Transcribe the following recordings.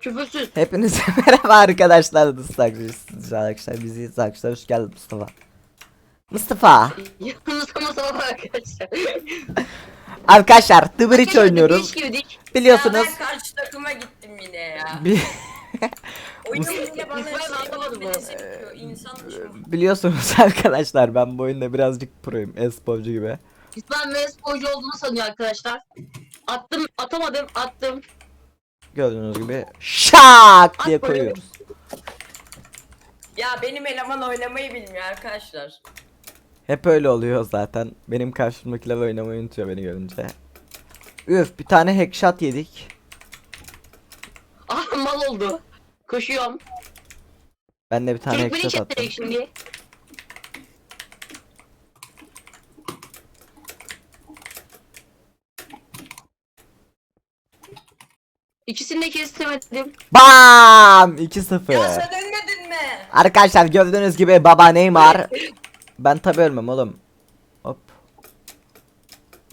Küfürsüz. Hepinize merhaba arkadaşlar. Nasılsınız arkadaşlar? Bizi arkadaşlar. Hoş geldin Mustafa. Mustafa. Ama sabah arkadaşlar. Arkadaşlar Arkadaşlar, oynuyoruz. Biliyorsunuz. Ya ben karşı takıma gittim yine ya. Ben şey bu. biliyorsunuz arkadaşlar ben bu oyunda birazcık proyum. e-sporcu gibi. İslam ve sporcu olduğunu sanıyor arkadaşlar. Attım atamadım attım. Gördüğünüz gibi şak diye koyuyoruz. Ya benim eleman oynamayı bilmiyor arkadaşlar. Hep öyle oluyor zaten. Benim karşımdakiler oynamayı unutuyor beni görünce. Üf bir tane hackshot yedik. Ah mal oldu. Koşuyorum. Ben de bir tane Çocuk beni hackshot attım. şimdi. İkisini de kestiremedim. Bam 2-0. Ya sen ölmedin mi? Arkadaşlar gördüğünüz gibi baba Neymar. Ben tabi ölmem oğlum. Hop.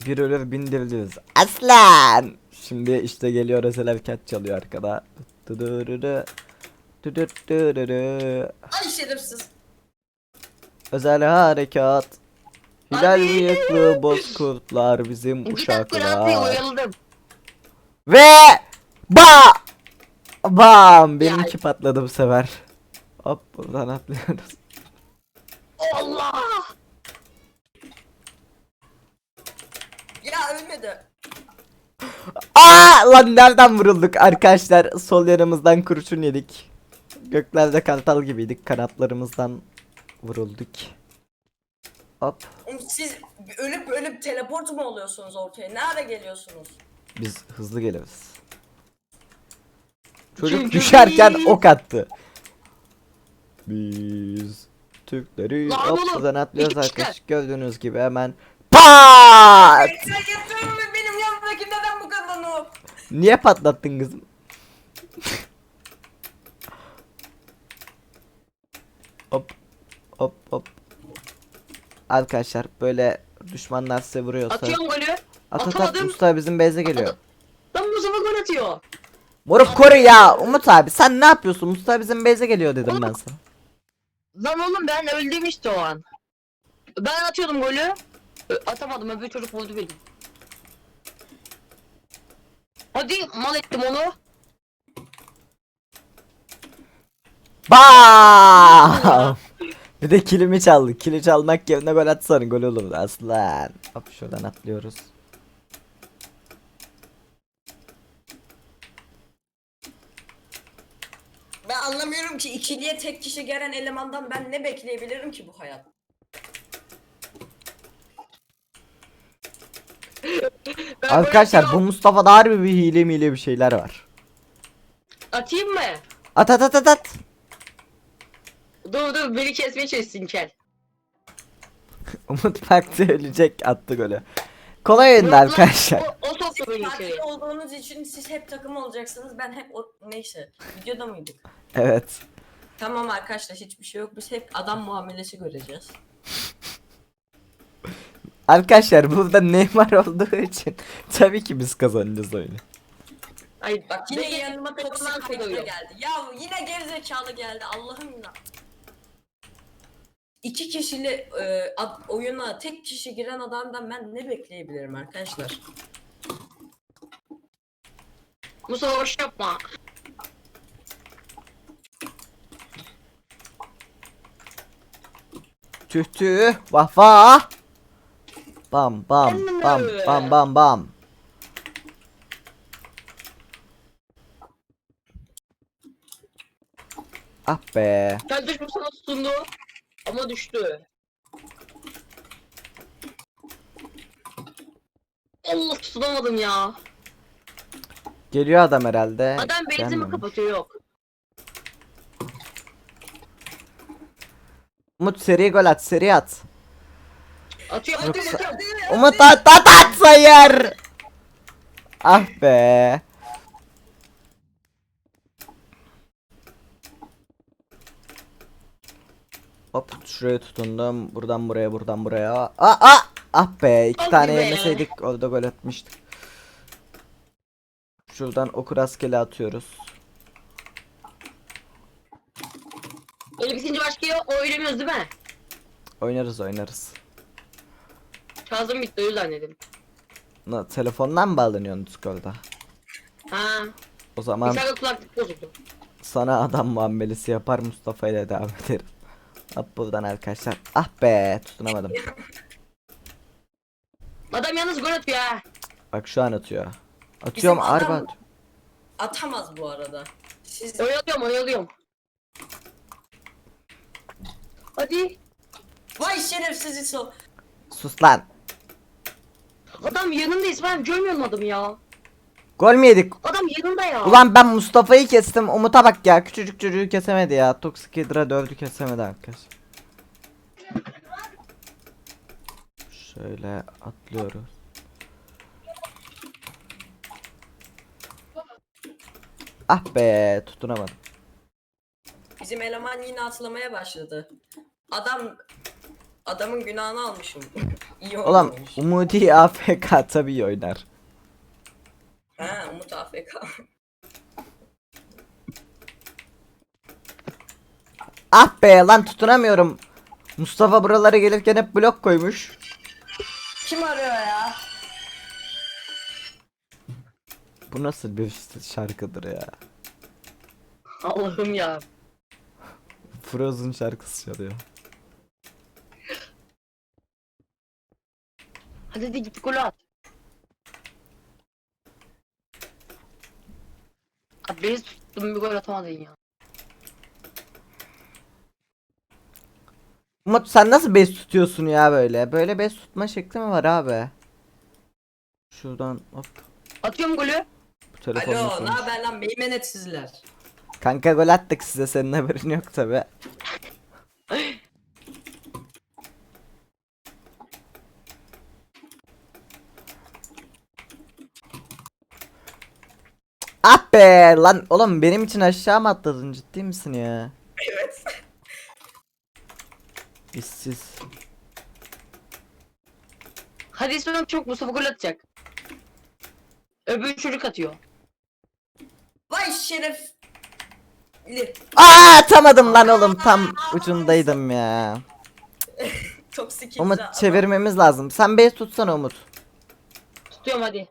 Bir ölür bin diriliriz. Aslan. Şimdi işte geliyor özel harekat çalıyor arkada. Dıdırırı. Dıdırırı. Ay şerefsiz. Özel harekat. Hilal Hadi. bıyıklı bozkurtlar bizim Bir dakika ne yapayım uşaklar. uyaldım. Ve ba bam benimki patladı bu sefer. Hop buradan atlıyoruz. Allah! Ya ölmedi. Aa lan nereden vurulduk arkadaşlar? Sol yanımızdan kurşun yedik. Göklerde kartal gibiydik. Kanatlarımızdan vurulduk. Hop. Siz ölüp ölüp teleport mu oluyorsunuz ortaya? Nerede geliyorsunuz? Biz hızlı geliriz. Çocuk Çünkü düşerken biz- ok attı. Biz Türkleri Lan hop oğlum, atlıyoruz iki arkadaş. Gördüğünüz gibi hemen pat. Benim yanımdaki neden bu kadar noob? Niye patlattın kızım? hop hop hop. Arkadaşlar böyle düşmanlar size vuruyorsa Atıyorum golü. at at at atamadım. Mustafa bizim base'e geliyor. Lan Mustafa gol atıyor. Moruk koru ya Umut abi sen ne yapıyorsun Mustafa bizim base'e geliyor dedim ben sana. Lan oğlum ben öldüm işte o an. Ben atıyordum golü. Ö- Atamadım öbür çocuk vurdu beni. Hadi mal ettim onu. Bam! Bir de kilimi çaldı. Kili çalmak yerine gol atsana gol olur aslan. Hop şuradan atlıyoruz. Ben anlamıyorum ki ikiliye tek kişi gelen elemandan ben ne bekleyebilirim ki bu hayat? Ben Arkadaşlar bu. Mustafa'da harbi bir hile mile bir şeyler var. Atayım mı? At at at at at. Dur dur beni kesmeye çalışsın kel. Umut baktı ölecek attı golü. Kolay oyundu Lan, arkadaşlar. O, o beni partili içeri. olduğunuz için siz hep takım olacaksınız. Ben hep o... Neyse. Videoda mıydık? Evet. Tamam arkadaşlar hiçbir şey yok. Biz hep adam muamelesi göreceğiz. Arkadaşlar burada Neymar olduğu için tabii ki biz kazanacağız oyunu. Ay Bak yine beni yanıma toplan toksik harita koyuyor. geldi. Ya yine gerizekalı geldi. Allah'ım ya. İki kişili e, ad- oyuna tek kişi giren adamdan ben ne bekleyebilirim arkadaşlar? Mustafa boş yapma. Tüh tüh vah vah. Bam bam bam bam bam bam. Ah be. Düş Mustafa tutundu. Ama düştü. Allah tutunamadım ya. Geliyor adam herhalde. Adam benzin mi Gelmemiş. kapatıyor yok. Umut seri gol at seri at. Atıyor atıyor atıyor. hadi, Umut at at at sayır. Ah be. Hop şuraya tutundum. Buradan buraya buradan buraya. Aa, aa! Ah be iki Hadi tane be. yemeseydik orada gol atmıştık. Şuradan oku rastgele atıyoruz. 52. başkaya oynamıyoruz değil mi? Oynarız oynarız. Şarjım bitti o yüzden dedim. Na, telefondan mı bağlanıyorsun Discord'a? Ha. O zaman Bir kulaklık bozuldu. sana adam muamelesi yapar Mustafa ile devam ederim. Hop buradan arkadaşlar. Ah be tutunamadım. Adam yalnız gol atıyor ha. Bak şu an atıyor. Atıyorum Bizim adam- arba at- Atamaz bu arada. Siz Oyalıyorum oyalıyorum. Hadi. vay şerefsiz İso. Sus lan. Adam yanında İsmail görmüyorum adamı ya. Gol mü yedik? Adam yanında ya. Ulan ben Mustafa'yı kestim. Umut'a bak ya. Küçücük çocuğu kesemedi ya. Toxic Hydra dördü kesemedi arkadaş. Şöyle atlıyoruz. Ah be tutunamadım. Bizim eleman yine atlamaya başladı. Adam adamın günahını almışım. İyi Ulan oynamış. Umudi AFK tabii iyi oynar. Ha Umut AFK. Ah be lan tutunamıyorum. Mustafa buralara gelirken hep blok koymuş. Kim arıyor ya? Bu nasıl bir şarkıdır ya? Allah'ım ya. Frozen şarkısı çalıyor. Hadi hadi git gol at. Abi beni tuttum bir gol atamadın ya. Umut sen nasıl base tutuyorsun ya böyle? Böyle base tutma şekli mi var abi? Şuradan hop Atıyorum golü. Bu telefonu Alo ne konuş. haber lan meymenetsizler. Kanka gol attık size senin haberin yok tabi. Ah be lan oğlum benim için aşağı mı atladın ciddi misin ya? Evet. İşsiz. Hadi İsmail çok Mustafa gol atacak. Öbür çocuk atıyor. Vay şeref. Aa atamadım lan oğlum tam ucundaydım ya. Toksik Umut imza. çevirmemiz lazım. Sen base tutsana Umut. Tutuyorum hadi.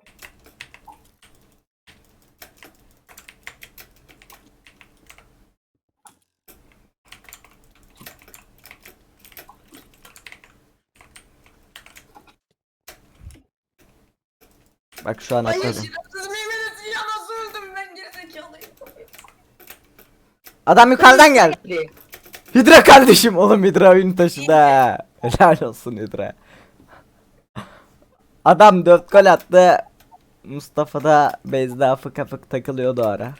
Bak şu an Ay atladım. şerefsiz meymenetsiz ya nasıl öldüm ben gerizekalıyım. Adam yukarıdan gel. Hadi. Hidra kardeşim oğlum Hidra oyunu taşıdı ha. Helal olsun Hidra. Adam 4 gol attı. Mustafa da base'de afık afık takılıyordu o ara.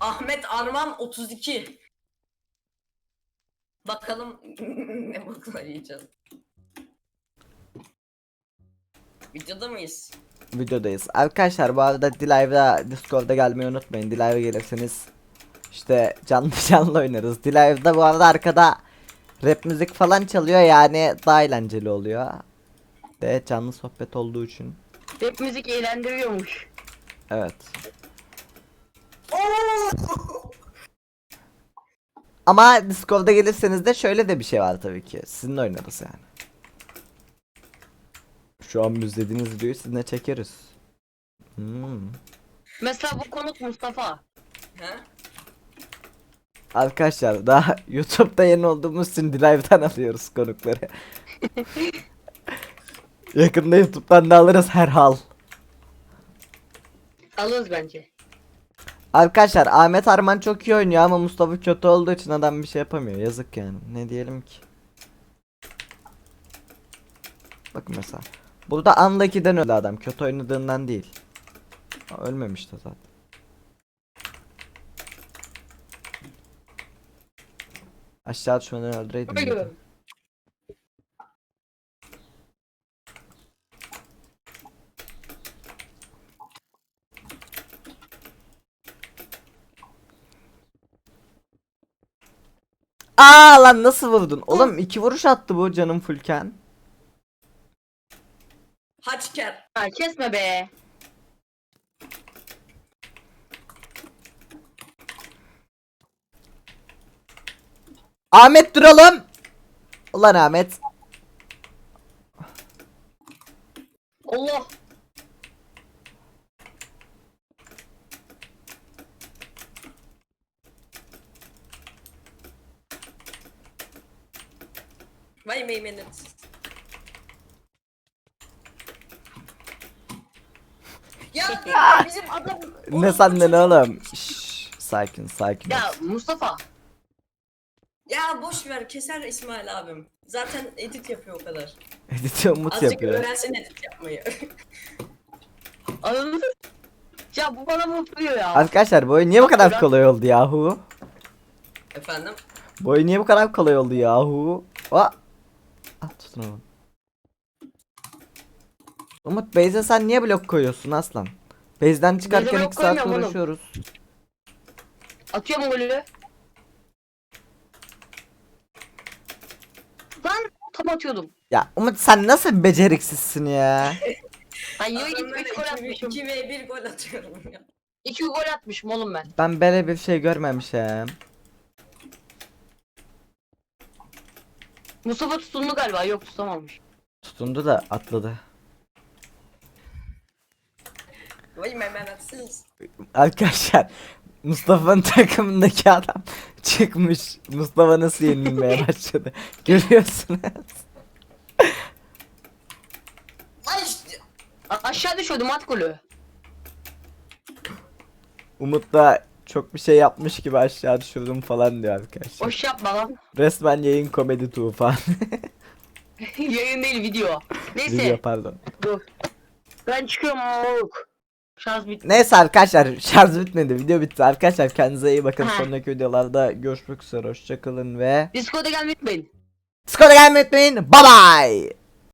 Ahmet Arman 32. Bakalım ne boklar yiyeceğiz. Videoda mıyız? Videodayız. Arkadaşlar bu arada Dilive'da Discord'a gelmeyi unutmayın. Dilive'a gelirseniz işte canlı canlı oynarız. Dilive'da bu arada arkada rap müzik falan çalıyor yani daha eğlenceli oluyor. De canlı sohbet olduğu için. Rap müzik eğlendiriyormuş. Evet. Ama Discord'a gelirseniz de şöyle de bir şey var tabii ki. Sizinle oynarız yani. Şu an izlediğiniz videoyu sizinle çekeriz. Hmm. Mesela bu konuk Mustafa. Ha? Arkadaşlar daha YouTube'da yeni olduğumuz için Drive'dan alıyoruz konukları. Yakında YouTube'dan da alırız herhal. Alırız bence. Arkadaşlar Ahmet Arman çok iyi oynuyor ama Mustafa kötü olduğu için adam bir şey yapamıyor. Yazık yani. Ne diyelim ki? Bakın mesela. Burada Unlucky'den öldü adam. Kötü oynadığından değil. Aa, Ölmemiş de zaten. Aşağı düşmeden öldüreydim. Görüyorum. Aa lan nasıl vurdun? Oğlum iki vuruş attı bu canım fullken. Haçker. Ha kesme be. Ahmet duralım. Ulan Ahmet. Allah. Vay meymenet. Ya bizim adam... Ne sandın oğlum? Şşş, sakin sakin. Ya Mustafa. Ver keser İsmail abim. Zaten edit yapıyor o kadar. Edit'i umut Azıcık yapıyor. öğrensin edit yapmayı. Anladın mı? Ya bu bana mutluyor ya. Arkadaşlar bu oyun niye bu kadar kolay oldu yahu? Efendim? Bu oyun niye bu kadar kolay oldu yahu? Aa. Ah tutun oğlum. Umut Beyze sen niye blok koyuyorsun aslan? Base'den çıkarken blok 2 saat koymuyorum oğlum. uğraşıyoruz. Atıyorum golü. Lan tam atıyordum. Ya Umut sen nasıl bir beceriksizsin ya? Ben yine Adamlar gitmiş gol 2 atmışım. 2 ve 1 gol atıyorum ya. İki gol atmışım oğlum ben. Ben böyle bir şey görmemişim. Mustafa tutundu galiba. Yok tutamamış. Tutundu da atladı. Vay meymenetsiz. Arkadaşlar Mustafa'nın takımındaki adam çıkmış. Mustafa nasıl yenilmeye başladı. Görüyorsunuz. Ay işte. A- aşağı düşüyordum at golü. Umut da çok bir şey yapmış gibi aşağı düşürdüm falan diyor arkadaşlar. Boş yapma lan. Resmen yayın komedi tufan. Yayın değil video. Neyse. Video pardon. Dur. Ben çıkıyorum moruk. Şans bitti. Neyse arkadaşlar şarj bitmedi video bitti arkadaşlar kendinize iyi bakın Ha. sonraki videolarda görüşmek üzere hoşçakalın ve Discord'a gelmeyi unutmayın. Skoda gelmeyi unutmayın bye bye